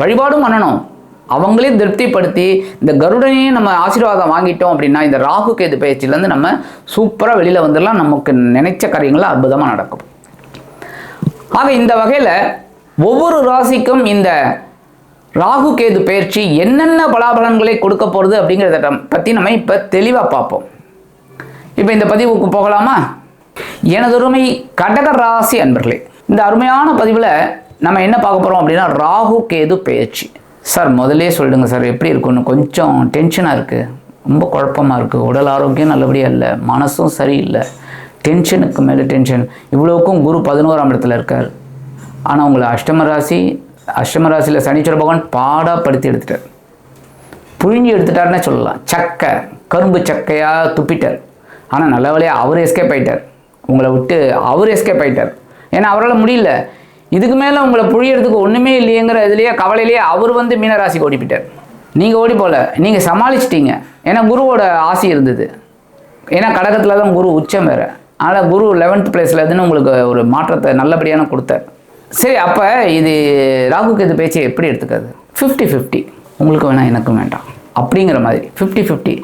வழிபாடும் பண்ணணும். அவங்களையும் திருப்திப்படுத்தி இந்த கருடனையும் நம்ம ஆசீர்வாதம் வாங்கிட்டோம் அப்படின்னா இந்த ராகு கேது பயிற்சியிலேருந்து நம்ம சூப்பராக வெளியில் வந்துடலாம் நமக்கு நினைச்ச காரியங்கள்லாம் அற்புதமாக நடக்கும். ஆக இந்த வகையில் ஒவ்வொரு ராசிக்கும் இந்த ராகு கேது பயிற்சி என்னென்ன பலாபலன்களை கொடுக்க போகிறது அப்படிங்கிறத பற்றி நம்ம இப்போ தெளிவாக பார்ப்போம். இப்போ இந்த பதிவுக்கு போகலாமா? எனது எனதொருமை கடக ராசி அன்பர்களே இந்த அருமையான பதிவில் நம்ம என்ன பார்க்க போகிறோம் அப்படின்னா ராகு கேது பயிற்சி சார் முதல்லே சொல்லிடுங்க சார் எப்படி இருக்குன்னு. கொஞ்சம் டென்ஷனாக இருக்குது ரொம்ப குழப்பமாக இருக்குது உடல் ஆரோக்கியம் நல்லபடியாக இல்லை. மனசும் சரியில்லை. டென்ஷனுக்கு மேலே டென்ஷன் இவ்வளோக்கும் குரு பதினோராம் இடத்துல இருக்கார். ஆனால் உங்களை அஷ்டம ராசி அஷ்டம ராசியில் சனீஸ்வர பகவான் பாடாக படுத்தி எடுத்துட்டார். புழிஞ்சு எடுத்துட்டாருன்னே சொல்லலாம். சக்கை கரும்பு சக்கையாக துப்பிட்டார். ஆனால் நல்ல வழியாக அவர் எஸ்கேப் ஆயிட்டார். உங்களை விட்டு அவர் எஸ்கேப் ஆயிட்டார். ஏன்னா அவரால் முடியல. இதுக்கு மேலே உங்களை புழியறதுக்கு ஒன்றுமே இல்லையேங்கிற இதுலேயே கவலையிலேயே அவர் வந்து மீனராசிக்கு ஓடிப்பிட்டார். நீங்கள் ஓடி போகல நீங்கள் சமாளிச்சிட்டீங்க. ஏன்னா குருவோட ஆசை இருந்தது. ஏன்னா கடகத்தில் தான் குரு உச்சம் வேறு. அதனால் குரு லெவன்த் பிளேஸில் இதுன்னு உங்களுக்கு ஒரு மாற்றத்தை நல்லபடியான கொடுத்தார். சரி அப்போ இது ராகுக்கு இது பேச்சை எப்படி எடுத்துக்காது? ஃபிஃப்டி ஃபிஃப்டி உங்களுக்கு வேணாம் எனக்கும் வேண்டாம். அப்படிங்கிற மாதிரி. ஃபிஃப்டி ஃபிஃப்டி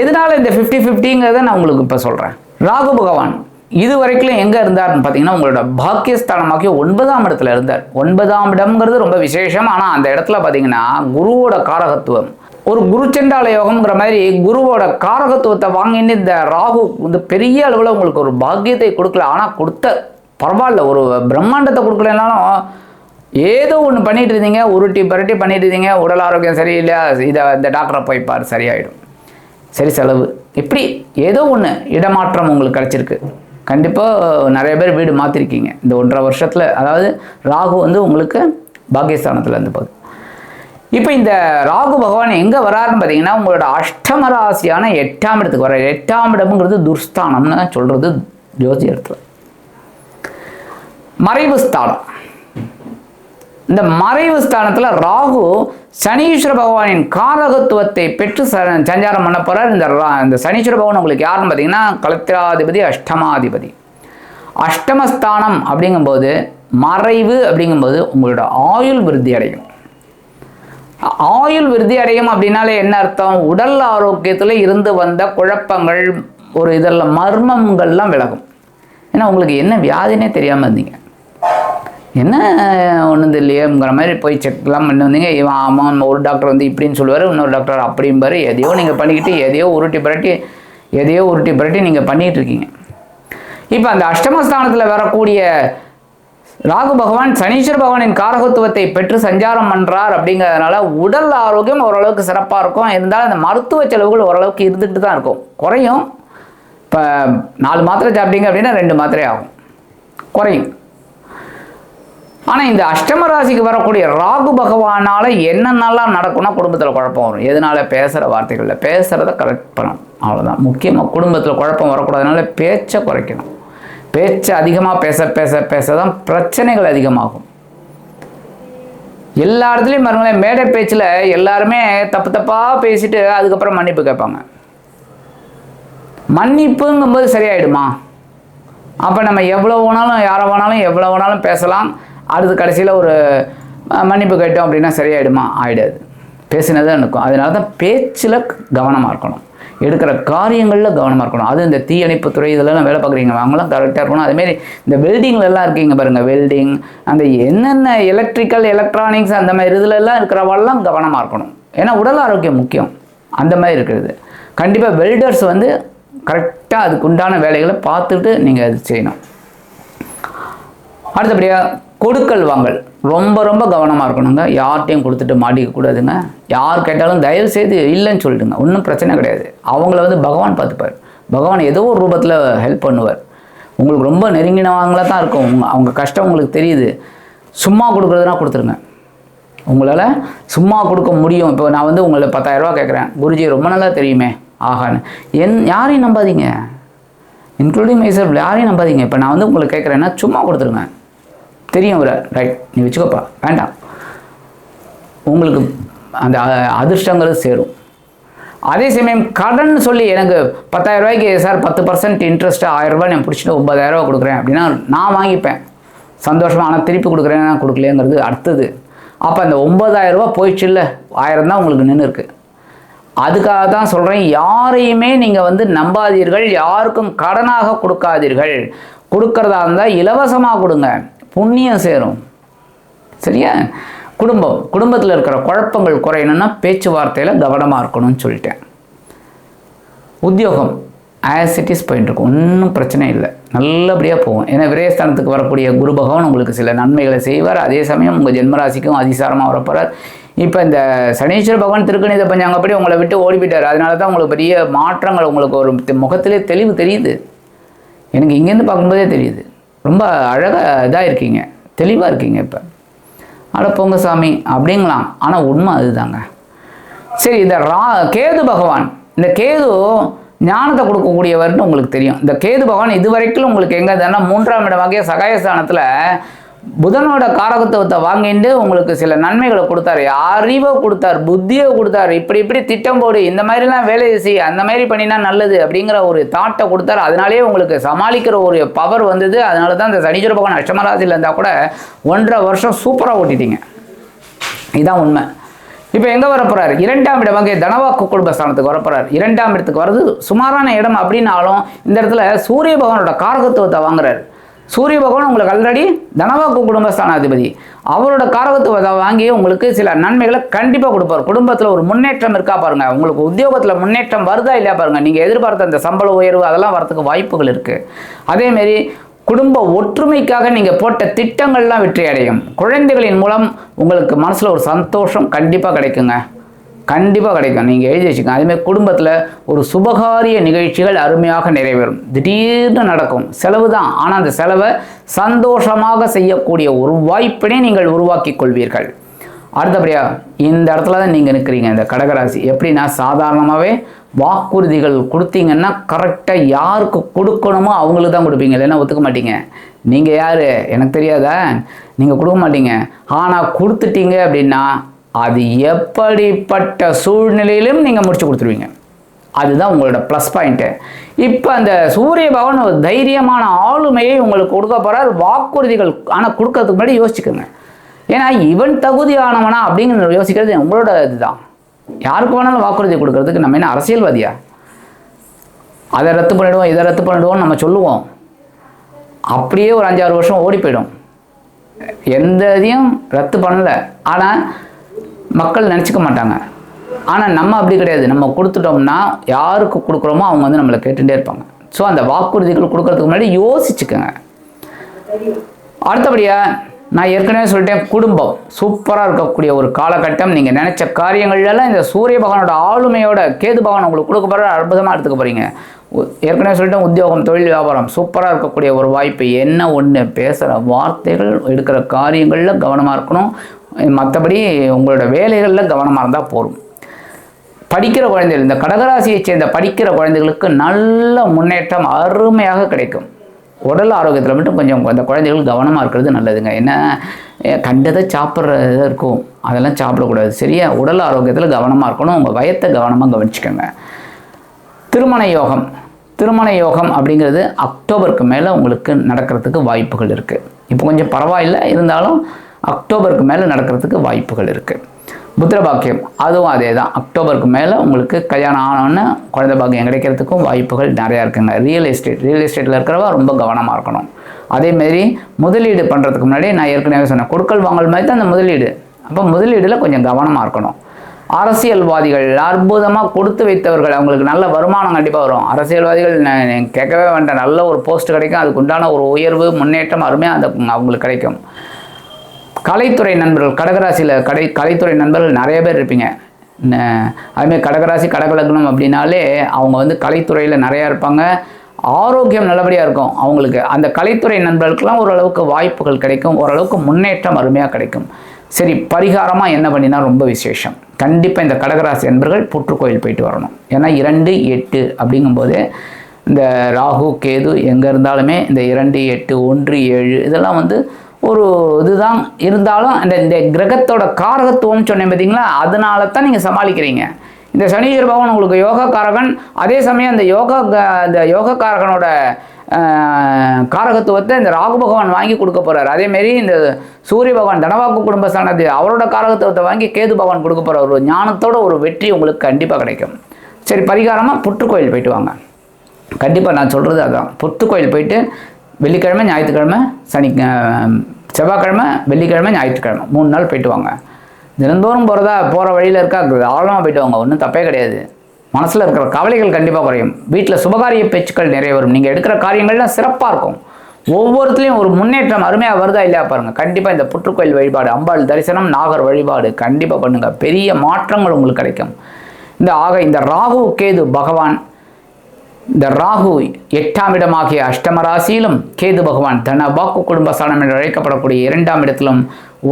எதனால் இந்த ஃபிஃப்டி ஃபிஃப்டிங்கிறத நான் உங்களுக்கு இப்போ சொல்கிறேன் ராகு பகவான். இது வரைக்கும் எங்கே இருந்தார்னு பார்த்தீங்கன்னா உங்களோட பாக்கியஸ்தானமாக்கிய ஒன்பதாம் இடத்துல இருந்தார். ஒன்பதாம் இடம்ங்கிறது ரொம்ப விசேஷம். ஆனால் அந்த இடத்துல பார்த்தீங்கன்னா குருவோட காரகத்துவம். ஒரு குருச்சண்டால யோகம்ங்கிற மாதிரி குருவோட காரகத்துவத்தை வாங்கின்னு இந்த ராகு வந்து பெரிய அளவில் உங்களுக்கு ஒரு பாக்கியத்தை கொடுக்கல. ஆனால் கொடுத்த பரவாயில்ல. ஒரு பிரம்மாண்டத்தை கொடுக்கலனாலும் ஏதோ ஒன்று பண்ணிட்டு இருந்தீங்க. உருட்டி பரட்டி பண்ணிட்டு இருந்தீங்க. உடல் ஆரோக்கியம் சரியில்லை. இதை இந்த டாக்டரை போய் பார். சரியாயிடும். சரி செலவு. இப்படி ஏதோ ஒன்று இடமாற்றம் உங்களுக்கு கிடச்சிருக்கு. கண்டிப்பாக நிறைய பேர் வீடு மாற்றிருக்கீங்க இந்த ஒன்றரை வருஷத்தில் அதாவது ராகு வந்து உங்களுக்கு பாகியஸ்தானத்தில் இருந்து போகுது. இப்போ இந்த ராகு பகவான் எங்கே வராருன்னு பார்த்தீங்கன்னா உங்களோட அஷ்டம ராசியான எட்டாம் இடத்துக்கு வர எட்டாம் இடம்ங்கிறது துர்ஸ்தானம்னு சொல்கிறது ஜோதிடத்தில். மறைவு ஸ்தானம். இந்த மறைவு ஸ்தானத்தில் ராகு சனீஸ்வர பகவானின் காரகத்துவத்தை பெற்று ச- சஞ்சாரம் பண்ண போகிறார் இந்த ரா- இந்த சனீஸ்வர பகவான் உங்களுக்கு யாருன்னு பார்த்தீங்கன்னா கலத்திராதிபதி அஷ்டமாதிபதி. அஷ்டமஸ்தானம் அப்படிங்கும்போது மறைவு அப்படிங்கும்போது உங்களோட ஆயுள் விருத்தி அடையும். ஆயுள் விருத்தி அடையும் அப்படின்னாலே என்ன அர்த்தம்? உடல் ஆரோக்கியத்தில் இருந்து வந்த குழப்பங்கள் ஒரு இதெல்லாம் மர்மங்கள்லாம் விலகும். ஏன்னா உங்களுக்கு என்ன வியாதினே தெரியாமல் இருந்தீங்க. என்ன ஒன்றும் தெரியலையேங்கிற மாதிரி போய் செக்லாம் பண்ணி வந்தீங்க. இவன் ஆமாம் ஒரு டாக்டர் வந்து இப்படின்னு சொல்லுவார் இன்னொரு டாக்டர் அப்படிம்பாரு. எதையோ நீங்கள் பண்ணிக்கிட்டு எதையோ உருட்டி புரட்டி எதையோ உருட்டி புரட்டி நீங்கள் பண்ணிகிட்டு இருக்கீங்க. இப்போ அந்த அஷ்டமஸ்தானத்தில் வரக்கூடிய ராகு பகவான் சனீஸ்வர பகவானின் காரகத்துவத்தை பெற்று சஞ்சாரம் பண்ணுறார் அப்படிங்கிறதுனால உடல் ஆரோக்கியம் ஓரளவுக்கு சிறப்பாக இருக்கும். இருந்தாலும் அந்த மருத்துவ செலவுகள் ஓரளவுக்கு இருந்துகிட்டு தான் இருக்கும். குறையும். இப்போ நாலு மாத்திரை சாப்பிட்டீங்க அப்படின்னா ரெண்டு மாத்திரை ஆகும். குறையும். ஆனால் இந்த அஷ்டம ராசிக்கு வரக்கூடிய ராகு பகவானால் என்னென்னலாம் நடக்கும்னா குடும்பத்தில் குழப்பம் வரும். எதனால? பேசுகிற வார்த்தைகளில். பேசுகிறத கரெக்ட் பண்ணணும். அவ்வளோதான் முக்கியமாக குடும்பத்தில் குழப்பம் வரக்கூடாதனால பேச்சை குறைக்கணும். பேச்சை அதிகமாக பேச பேச பேச தான் பிரச்சனைகள் அதிகமாகும். எல்லா இடத்துலையும் பாருங்களேன் மேடை பேச்சில் எல்லாருமே தப்பு தப்பாக பேசிட்டு அதுக்கப்புறம் மன்னிப்பு கேட்பாங்க. மன்னிப்புங்கும்போது சரியாயிடுமா? அப்போ நம்ம எவ்வளோ வேணாலும் யாரை வேணாலும் எவ்வளோ வேணாலும் பேசலாம். அடுத்து கடைசியில் ஒரு மன்னிப்பு கேட்டோம் அப்படின்னா சரியாயிடுமா? ஆகிடாது பேசினது இருக்கும். அதனால தான் பேச்சில் கவனமாக இருக்கணும். எடுக்கிற காரியங்களில் கவனமாக இருக்கணும். அது இந்த தீயணைப்பு துறை இதெல்லாம் வேலை பார்க்குறீங்க. அவங்களாம் கரெக்டாக இருக்கணும். அதேமாரி இந்த வெல்டிங்லலாம் இருக்கீங்க பாருங்கள் வெல்டிங் அந்த என்னென்ன எலக்ட்ரிக்கல் எலக்ட்ரானிக்ஸ் அந்த மாதிரி இதுலலாம் இருக்கிறவெல்லாம் கவனமாக இருக்கணும். ஏன்னா உடல் ஆரோக்கியம் முக்கியம். அந்த மாதிரி இருக்கிறது. கண்டிப்பாக வெல்டர்ஸ் வந்து கரெக்டாக அதுக்குண்டான வேலைகளை பார்த்துட்டு நீங்கள் அது செய்யணும். அடுத்தபடியாக கொடுக்கல் வாங்கல் ரொம்ப ரொம்ப கவனமாக இருக்கணுங்க. யார்கிட்டையும் கொடுத்துட்டு மாட்டிக்க கூடாதுங்க. யார் கேட்டாலும் தயவு செய்து இல்லைன்னு சொல்லிடுங்க. ஒன்றும் பிரச்சனை கிடையாது. அவங்கள வந்து பகவான் பார்த்துப்பார். பகவான் ஏதோ ஒரு ரூபத்தில் ஹெல்ப் பண்ணுவார். உங்களுக்கு ரொம்ப நெருங்கினவங்களாக தான் இருக்கும். உங்க அவங்க கஷ்டம் உங்களுக்கு தெரியுது. சும்மா கொடுக்குறதுனா கொடுத்துருங்க. உங்களால் சும்மா கொடுக்க முடியும். இப்போ நான் வந்து உங்களை பத்தாயிரரூபா கேட்குறேன். குருஜி ரொம்ப நல்லா தெரியுமே. ஆகான்னு. என் யாரையும் நம்பாதீங்க. இன்க்ளூடிங் மைசெல்ஃப் யாரையும் நம்பாதீங்க. இப்போ நான் வந்து உங்களுக்கு கேட்குறேன்னா சும்மா கொடுத்துருங்க. தெரியும் அவரை. ரைட் நீ வச்சுக்கோப்பா. வேண்டாம். உங்களுக்கு அந்த அதிர்ஷ்டங்களும் சேரும். அதே சமயம் கடன் சொல்லி எனக்கு பத்தாயிரம் ரூபாய்க்கு சார் பத்து பர்சன்ட் இன்ட்ரெஸ்ட்டு ஆயிரம் ரூபாய் நான் பிடிச்சிட்டு ஒன்பதாயிரம் கொடுக்குறேன் அப்படின்னா நான் வாங்கிப்பேன். சந்தோஷமாக ஆனால் திருப்பி கொடுக்குறேன் நான் கொடுக்கலையேங்கிறது அடுத்தது. அப்போ அந்த ஒன்பதாயிரம் ரூபாய் போயிடுச்சு இல்லை? ஆயிரம் தான் உங்களுக்கு நின்று இருக்கு. அதுக்காக தான் சொல்கிறேன் யாரையுமே நீங்கள் வந்து நம்பாதீர்கள் யாருக்கும் கடனாக கொடுக்காதீர்கள். கொடுக்கறதா இருந்தால் இலவசமாக கொடுங்க. புண்ணியம் சேரும். சரியா? குடும்பம். குடும்பத்தில் இருக்கிற குழப்பங்கள் குறையணும்னா பேச்சுவார்த்தையில் கவனமாக இருக்கணும்னு சொல்லிட்டேன். உத்தியோகம். ஆஸ் இட் இஸ் போயிட்டு இருக்கும் ஒன்றும் பிரச்சனை இல்லை. நல்லபடியாக போகும். ஏன்னா விரயஸ்தானத்துக்கு வரக்கூடிய குரு பகவான் உங்களுக்கு சில நன்மைகளை செய்வார். அதே சமயம் உங்கள் ஜென்மராசிக்கும் அதிசாரமாக வரப்போகிறார் இப்போ இந்த சனீஸ்வர பகவான் திருக்கணித பஞ்சாங்கப்படி உங்களை விட்டு ஓடி போயிட்டார் அதனால தான் உங்களுக்கு பெரிய மாற்றங்கள் உங்களுக்கு ஒரு முகத்திலே தெளிவு தெரியுது. எனக்கு இங்கேருந்து பார்க்கும்போதே தெரியுது. ரொம்ப அழகாக இதாக இருக்கீங்க தெளிவாக இருக்கீங்க இப்போ. அட பொங்க சாமி அப்படிங்களாம். ஆனால் உண்மை அதுதாங்க. சரி இந்த ரா கேது பகவான். இந்த கேது ஞானத்தை கொடுக்கக்கூடியவர்னு உங்களுக்கு தெரியும். இந்த கேது பகவான் இதுவரைக்கும் உங்களுக்கு எங்கே இருந்தாருன்னா மூன்றாம் இடமாகிய சகாயஸ்தானத்தில் புதனோட காரகத்துவத்தை வாங்கிட்டு உங்களுக்கு சில நன்மைகளை கொடுத்தாரு. அறிவை கொடுத்தார் புத்தியை கொடுத்தாரு. இப்படி இப்படி திட்டம் போடு இந்த மாதிரிலாம் வேலையை செய் அந்த மாதிரி பண்ணினா நல்லது அப்படிங்கிற ஒரு தாட்டை கொடுத்தாரு. அதனாலேயே உங்களுக்கு சமாளிக்கிற ஒரு பவர் வந்தது. அதனால தான் இந்த சனீஸ்வர பகவான் அஷ்டமராசியில் இருந்தால் கூட ஒன்றரை வருஷம் சூப்பராக ஓட்டிட்டீங்க. இதுதான் உண்மை. இப்போ எங்கே வரப்போறார் இரண்டாம் இடமாக தனவாக்கு குடும்பஸ்தானத்துக்கு வரப்போறாரு இரண்டாம் இடத்துக்கு வர்றது சுமாரான இடம் அப்படின்னாலும் இந்த இடத்துல சூரிய பகவானோட காரகத்துவத்தை வாங்குறாரு. சூரிய பகவான் உங்களுக்கு ஆல்ரெடி தனவாக்கு குடும்பஸ்தானாதிபதி அவரோட காரகத்துவத்தை வாங்கி உங்களுக்கு சில நன்மைகளை கண்டிப்பாக கொடுப்பார். குடும்பத்தில் ஒரு முன்னேற்றம் இருக்கா பாருங்கள் உங்களுக்கு உத்தியோகத்தில் முன்னேற்றம் வருதா இல்லையா பாருங்கள் நீங்கள் எதிர்பார்த்த அந்த சம்பள உயர்வு அதெல்லாம் வரதுக்கு வாய்ப்புகள் இருக்குது அதேமாரி குடும்ப ஒற்றுமைக்காக நீங்கள் போட்ட திட்டங்கள்லாம் வெற்றி அடையும் குழந்தைகளின் மூலம் உங்களுக்கு மனசில் ஒரு சந்தோஷம் கண்டிப்பாக கிடைக்குங்க. கண்டிப்பாக கிடைக்கும். நீங்கள் எழுதி வச்சுக்கோங்க. அதுமாரி குடும்பத்தில் ஒரு சுபகாரிய நிகழ்ச்சிகள் அருமையாக நிறைவேறும். திடீர்னு நடக்கும். செலவு தான். ஆனால் அந்த செலவை சந்தோஷமாக செய்யக்கூடிய ஒரு வாய்ப்பினை நீங்கள் உருவாக்கி கொள்வீர்கள். அடுத்தபடியா இந்த இடத்துல தான் நீங்கள் நிற்கிறீங்க இந்த கடகராசி. எப்படின்னா சாதாரணமாகவே வாக்குறுதிகள் கொடுத்தீங்கன்னா கரெக்டாக யாருக்கு கொடுக்கணுமோ அவங்களுக்கு தான் கொடுப்பீங்க. இல்லைன்னா ஒத்துக்க மாட்டீங்க. நீங்கள் யார்? எனக்கு தெரியாதா? நீங்கள் கொடுக்க மாட்டீங்க. ஆனால் கொடுத்துட்டீங்க அப்படின்னா அது எப்படிப்பட்ட சூழ்நிலையிலும் நீங்கள் முடிச்சு கொடுத்துருவீங்க. அதுதான் உங்களோட ப்ளஸ் பாயிண்ட்டு இப்போ அந்த சூரிய பகவான் ஒரு தைரியமான ஆளுமையை உங்களுக்கு கொடுக்க போகிறார் வாக்குறுதிகள் ஆனால் கொடுக்கறதுக்கு முன்னாடி யோசிச்சுக்கோங்க. ஏன்னா இவன் தகுதியானவனா அப்படிங்கிற யோசிக்கிறது உங்களோட இதுதான். யாருக்கு வேணாலும் வாக்குறுதி கொடுக்கறதுக்கு நம்ம என்ன அரசியல்வாதியா? அதை ரத்து பண்ணிடுவோம் இதை ரத்து பண்ணிடுவோம் நம்ம சொல்லுவோம். அப்படியே ஒரு அஞ்சாறு வருஷம் ஓடி போயிடும். எந்த இதையும் ரத்து பண்ணலை. ஆனால் மக்கள் நினச்சிக்க மாட்டாங்க. ஆனால் நம்ம அப்படி கிடையாது. நம்ம கொடுத்துட்டோம்னா யாருக்கு கொடுக்குறோமோ அவங்க வந்து நம்மளை கேட்டுகிட்டே இருப்பாங்க. ஸோ அந்த வாக்குறுதிகள் கொடுக்கறதுக்கு முன்னாடி யோசிச்சுக்கோங்க. அடுத்தபடியாக நான் ஏற்கனவே சொல்லிட்டேன் குடும்பம். சூப்பராக இருக்கக்கூடிய ஒரு காலகட்டம். நீங்கள் நினச்ச காரியங்கள்லாம் இந்த சூரிய பகவானோட ஆளுமையோட கேது பகவான் உங்களுக்கு கொடுக்க போகிற அற்புதமாக எடுத்துக்க போகிறீங்க ஏற்கனவே சொல்லிட்டேன் உத்தியோகம் தொழில் வியாபாரம். சூப்பராக இருக்கக்கூடிய ஒரு வாய்ப்பு. என்ன ஒன்று பேசுகிற வார்த்தைகள் எடுக்கிற காரியங்களில் கவனமாக இருக்கணும். மற்றபடி உங்களோட வேலைகளில் கவனமாக இருந்தால் போதும். படிக்கிற குழந்தைகள் இந்த கடகராசியைச் சேர்ந்த படிக்கிற குழந்தைகளுக்கு நல்ல முன்னேற்றம் அருமையாக கிடைக்கும். உடல் ஆரோக்கியத்தில் மட்டும் கொஞ்சம் அந்த குழந்தைகள் கவனமாக இருக்கிறது நல்லதுங்க. என்ன கண்டதை சாப்பிட்றது இருக்கும். அதெல்லாம் சாப்பிடக்கூடாது. சரியா? உடல் ஆரோக்கியத்தில் கவனமாக இருக்கணும். உங்கள் வயத்தை கவனமாக கவனிச்சுக்கோங்க. திருமண யோகம். திருமண யோகம் அப்படிங்கிறது அக்டோபருக்கு மேலே உங்களுக்கு நடக்கிறதுக்கு வாய்ப்புகள் இருக்குது இப்போ கொஞ்சம் பரவாயில்லை. இருந்தாலும் அக்டோபருக்கு மேலே நடக்கிறதுக்கு வாய்ப்புகள் இருக்குது புத்திர பாக்கியம் அதுவும் அதே தான் அக்டோபருக்கு மேலே உங்களுக்கு கல்யாணம் ஆனோன்னு குழந்தை பாக்கியம் கிடைக்கிறதுக்கும் வாய்ப்புகள் நிறையா இருக்குங்க. ரியல் எஸ்டேட் ரியல் எஸ்டேட்டில் இருக்கிறவா ரொம்ப கவனமாக இருக்கணும். அதேமாரி முதலீடு பண்ணுறதுக்கு முன்னாடி நான் ஏற்கனவே சொன்னேன். கொடுக்கல் வாங்கல் மாதிரி தான் அந்த முதலீடு. அப்போ முதலீடில் கொஞ்சம் கவனமாக இருக்கணும். அரசியல்வாதிகள் அற்புதமாக கொடுத்து வைத்தவர்கள் அவங்களுக்கு நல்ல வருமானம் கண்டிப்பாக வரும். அரசியல்வாதிகள் கேட்கவே வேண்டாம். நல்ல ஒரு போஸ்ட் கிடைக்கும். அதுக்கு உண்டான ஒரு உயர்வு முன்னேற்றம் அருமையாக அந்த அவங்களுக்கு கிடைக்கும். கலைத்துறை நண்பர்கள் கடகராசியில் கடை கலைத்துறை நண்பர்கள் நிறைய பேர் இருப்பீங்க. அதுமாதிரி கடகராசி கடகலக்னம் அப்படின்னாலே அவங்க வந்து கலைத்துறையில் நிறையா இருப்பாங்க. ஆரோக்கியம் நல்லபடியாக இருக்கும் அவங்களுக்கு. அந்த கலைத்துறை நண்பர்களுக்கெல்லாம் ஓரளவுக்கு வாய்ப்புகள் கிடைக்கும். ஓரளவுக்கு முன்னேற்றம் அருமையாக கிடைக்கும். சரி பரிகாரமாக என்ன பண்ணினா ரொம்ப விசேஷம். கண்டிப்பாக இந்த கடகராசி நண்பர்கள் புற்றுக்கோயில் போயிட்டு வரணும். ஏன்னா இரண்டு எட்டு அப்படிங்கும்போது இந்த ராகு கேது எங்கே இருந்தாலுமே இந்த இரண்டு எட்டு ஒன்று ஏழு இதெல்லாம் வந்து ஒரு இதுதான் இருந்தாலும் அந்த இந்த கிரகத்தோட காரகத்துவம் சொன்னேன் பார்த்தீங்களா அதனால தான் நீங்கள் சமாளிக்கிறீங்க. இந்த சனீஸ்வர பகவான் உங்களுக்கு யோகா காரகன் அதே சமயம் அந்த யோகா க- அந்த யோகா காரகனோட காரகத்துவத்தை இந்த ராகு பகவான் வாங்கி கொடுக்க போகிறார் அதேமாரி இந்த சூரிய பகவான் தனவாக்கு குடும்ப சாணது அவரோட காரகத்துவத்தை வாங்கி கேது பகவான் கொடுக்க போற ஒரு ஞானத்தோட ஒரு வெற்றி உங்களுக்கு கண்டிப்பாக கிடைக்கும். சரி பரிகாரமாக புற்றுக்கோயில் போயிட்டு வாங்க. கண்டிப்பாக நான் சொல்கிறது அதான் புத்துக்கோயில் போயிட்டு வெள்ளிக்கிழமை ஞாயிற்றுக்கிழமை சனி செவ்வாய்க்கிழமை வெள்ளிக்கிழமை ஞாயிற்றுக்கிழமை. மூணு நாள் போயிட்டு வாங்க. தினந்தோறும் போகிறதா போகிற வழியில் இருக்கா? ஆழமாக போயிட்டு வாங்க. ஒன்றும் தப்பே கிடையாது. மனசில் இருக்கிற கவலைகள் கண்டிப்பாக குறையும். வீட்டில் சுபகாரிய பேச்சுக்கள் நிறைய வரும். நீங்கள் எடுக்கிற காரியங்கள்லாம் சிறப்பாக இருக்கும். ஒவ்வொருத்துலேயும் ஒரு முன்னேற்றம் அருமையாக வருதா இல்லையா பாருங்கள் கண்டிப்பாக இந்த புற்றுக்கோயில் வழிபாடு அம்பாள் தரிசனம் நாகர் வழிபாடு கண்டிப்பாக பண்ணுங்கள் பெரிய மாற்றங்கள் உங்களுக்கு கிடைக்கும். இந்த ஆக இந்த ராகு கேது பகவான் இந்த ராகு எட்டாம் இடமாகிய அஷ்டம ராசியிலும் கேது பகவான் தன வாக்கு குடும்ப ஸ்தானம் என்று அழைக்கப்படக்கூடிய இரண்டாம் இடத்திலும்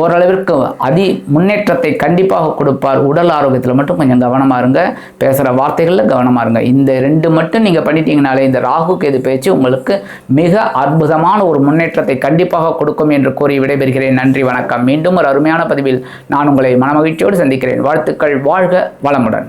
ஓரளவிற்கு அதி முன்னேற்றத்தை கண்டிப்பாக கொடுப்பார். உடல் ஆரோக்கியத்தில் மட்டும் கொஞ்சம் கவனமாக இருங்க. பேசுகிற வார்த்தைகளில் கவனமாக இருங்க. இந்த ரெண்டு மட்டும் நீங்கள் பண்ணிட்டீங்கனாலே இந்த ராகு கேது பேச்சு உங்களுக்கு மிக அற்புதமான ஒரு முன்னேற்றத்தை கண்டிப்பாக கொடுக்கும் என்று கூறி விடைபெறுகிறேன். நன்றி வணக்கம். மீண்டும் ஒரு அருமையான பதிவில் நான் உங்களை மனமகிழ்ச்சியோடு சந்திக்கிறேன். வாழ்த்துக்கள். வாழ்க வளமுடன்.